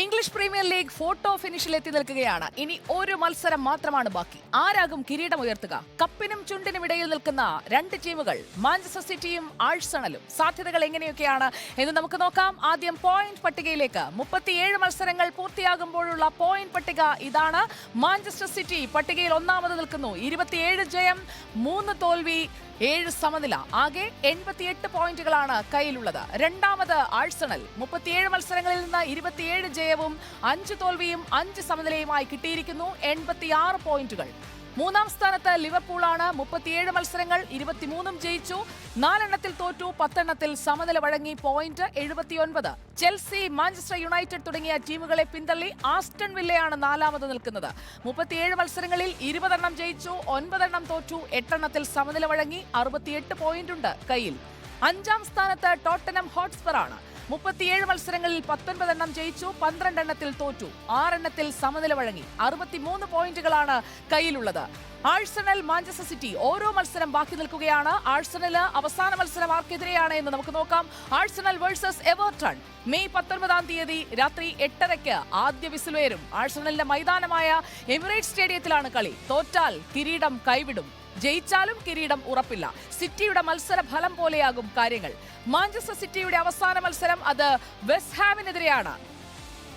English premier league photo ഫിനിഷിൽ എത്തി നിൽക്കുകയാണ്. ഇനി ഒരു മത്സരം മാത്രമാണ് ബാക്കി. ആരാകും കിരീടം ഉയർത്തുക? കപ്പിനും ചുണ്ടിനും ഇടയിൽ നിൽക്കുന്ന രണ്ട് ടീമുകൾ മാഞ്ചസ്റ്റർ സിറ്റിയും ആഴ്സണലും. സാധ്യതകൾ എങ്ങനെയൊക്കെയാണ് എന്ന് നമുക്ക് നോക്കാം. ആദ്യം പോയിന്റ് പട്ടികയിലേക്ക്. മുപ്പത്തിയേഴ് മത്സരങ്ങൾ പൂർത്തിയാകുമ്പോഴുള്ള പോയിന്റ് പട്ടിക ഇതാണ്. മാഞ്ചസ്റ്റർ സിറ്റി പട്ടികയിൽ ഒന്നാമത് നിൽക്കുന്നു. ഇരുപത്തിയേഴ് ജയം മൂന്ന് തോൽവി ഏഴ് സമനില. ആകെ എൺപത്തിയെട്ട് പോയിന്റുകളാണ് കയ്യിലുള്ളത്. രണ്ടാമത് ആഴ്സണൽ. മുപ്പത്തിയേഴ് മത്സരങ്ങളിൽ നിന്ന് ഇരുപത്തിയേഴ് ജയവും അഞ്ച് തോൽവിയും അഞ്ച് സമനിലയുമായി കിട്ടിയിരിക്കുന്നു. എൺപത്തിയാറ് പോയിന്റുകൾ. മൂന്നാം സ്ഥാനത്ത് ലിവർപൂളാണ്. മുപ്പത്തിയേഴ് മത്സരങ്ങൾ ഇരുപത്തിമൂന്നും ജയിച്ചു. നാലെണ്ണത്തിൽ തോറ്റു പത്തെണ്ണത്തിൽ സമനില വഴങ്ങി പോയിന്റ് എഴുപത്തിയൊൻപത്. ചെൽസി മാഞ്ചസ്റ്റർ യുണൈറ്റഡ് തുടങ്ങിയ ടീമുകളെ പിന്തള്ളി ആസ്റ്റൺ വില്ലയാണ് നാലാമത് നിൽക്കുന്നത്. മുപ്പത്തിയേഴ് മത്സരങ്ങളിൽ ഇരുപതെണ്ണം ജയിച്ചു ഒൻപതെണ്ണം തോറ്റു എട്ടെണ്ണത്തിൽ സമനില വഴങ്ങി അറുപത്തിയെട്ട് പോയിന്റുണ്ട് കയ്യിൽ. അഞ്ചാം സ്ഥാനത്ത് ടോട്ടനം ഹോട്ട്സ്പർ ആണ് മുപ്പത്തിയേഴ് മത്സരങ്ങളിൽ പത്തൊൻപത് എണ്ണം ജയിച്ചു പന്ത്രണ്ട് എണ്ണത്തിൽ തോറ്റു. ആറെണ്ണത്തിൽ സമനില വഴങ്ങി. അറുപത്തിമൂന്ന് പോയിന്റുകളാണ് കയ്യിലുള്ളത്. ആഴ്സണൽ മാഞ്ചസ്റ്റർ സിറ്റി ഓരോ മത്സരം ബാക്കി നിൽക്കുകയാണ്. ആഴ്സണൽ അവസാന മത്സരം ആർക്കെതിരെയാണ് എന്ന് നമുക്ക് നോക്കാം. Arsenal versus Everton. മെയ് പത്തൊൻപതാം തീയതി രാത്രി എട്ടരയ്ക്ക് ആദ്യ വിസിലുയരും ആഴ്സണലിന്റെ മൈതാനമായ എമിറേറ്റ് സ്റ്റേഡിയത്തിലാണ് കളി. തോറ്റാൽ കിരീടം കൈവിടും. ജയിച്ചാലും കിരീടം ഉറപ്പില്ല. സിറ്റിയുടെ മത്സര ഫലം പോലെയാകും കാര്യങ്ങൾ. മാഞ്ചസ്റ്റർ സിറ്റിയുടെ അവസാന മത്സരം അത് വെസ്റ്റ് ഹാമിനെതിരെയാണ്.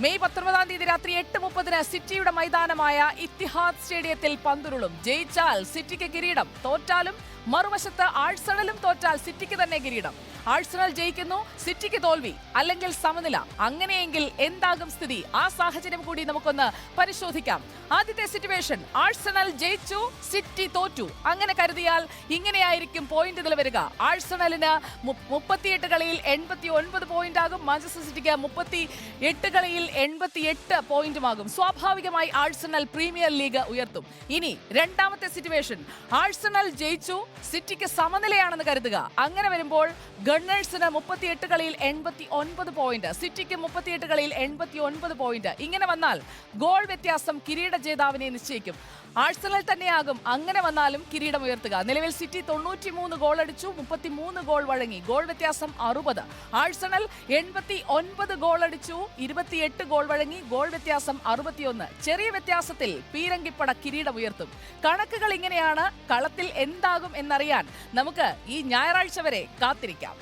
മെയ് പത്തൊൻപതാം തീയതി രാത്രി എട്ട് മുപ്പതിന് സിറ്റിയുടെ മൈതാനമായ ഇത്തിഹാദ് സ്റ്റേഡിയത്തിൽ പന്തുരുളും. ജയിച്ചാൽ സിറ്റിക്ക് കിരീടം തോറ്റാലും മറുവശത്ത് ആഴ്സണലും തോറ്റാൽ സിറ്റിക്ക് തന്നെ കിരീടം. ആഴ്സണൽ ജയിക്കുന്നു സിറ്റിക്ക് തോൽവി അല്ലെങ്കിൽ സമനില. അങ്ങനെയെങ്കിൽ എന്താകും സ്ഥിതി? ആ സാഹചര്യം കൂടി നമുക്കൊന്ന് പരിശോധിക്കാം. ആദ്യത്തെ സിറ്റുവേഷൻ ആഴ്സണൽ ജയിച്ചു സിറ്റി തോറ്റു. അങ്ങനെ കരുതിയാൽ ഇങ്ങനെയായിരിക്കും പോയിന്റ് നില വരിക. ആഴ്സണലിന് മുപ്പത്തിയെട്ട് കളിയിൽ എൺപത്തി ഒൻപത് പോയിന്റ് ആകും. മാഞ്ചസ്റ്റർ സിറ്റിക്ക് മുപ്പത്തി എട്ട് കളിയിൽ എൺപത്തി എട്ട് പോയിന്റുമാകും സ്വാഭാവികമായി ആഴ്സണൽ പ്രീമിയർ ലീഗ് ഉയർത്തും. ഇനി രണ്ടാമത്തെ സിറ്റുവേഷൻ ആഴ്സണൽ ജയിച്ചു സിറ്റിക്ക് സമനിലയാണെന്ന് കരുതുക. അങ്ങനെ വരുമ്പോൾ ഗണ്ണേഴ്സിന് മുപ്പത്തിയെട്ട് കളിയിൽ എൺപത്തി ഒൻപത് പോയിന്റ് സിറ്റിക്ക് മുപ്പത്തിയെട്ട് കളിയിൽ എൺപത്തി ഒൻപത് പോയിന്റ് ഇങ്ങനെ വന്നാൽ ഗോൾ വ്യത്യാസം കിരീട ജേതാവിനെ നിശ്ചയിക്കും. ആഴ്സണൽ തന്നെയാകും. അങ്ങനെ വന്നാലും കിരീടം ഉയർത്തുക. നിലവിൽ സിറ്റി തൊണ്ണൂറ്റി മൂന്ന് ഗോൾ അടിച്ചു മുപ്പത്തി മൂന്ന് ഗോൾ വഴങ്ങി. ഗോൾ വ്യത്യാസം അറുപത്. ആഴ്സണൽ എൺപത്തി ഒൻപത് ഗോൾ അടിച്ചു ഇരുപത്തിയെട്ട് ഗോൾ വഴങ്ങി. ഗോൾ വ്യത്യാസം അറുപത്തിയൊന്ന്. ചെറിയ വ്യത്യാസത്തിൽ പീരങ്കിപ്പട കിരീടം ഉയർത്തും. കണക്കുകൾ ഇങ്ങനെയാണ്. കളത്തിൽ എന്താകും എന്നറിയാൻ നമുക്ക് ഈ ഞായറാഴ്ച വരെ കാത്തിരിക്കാം.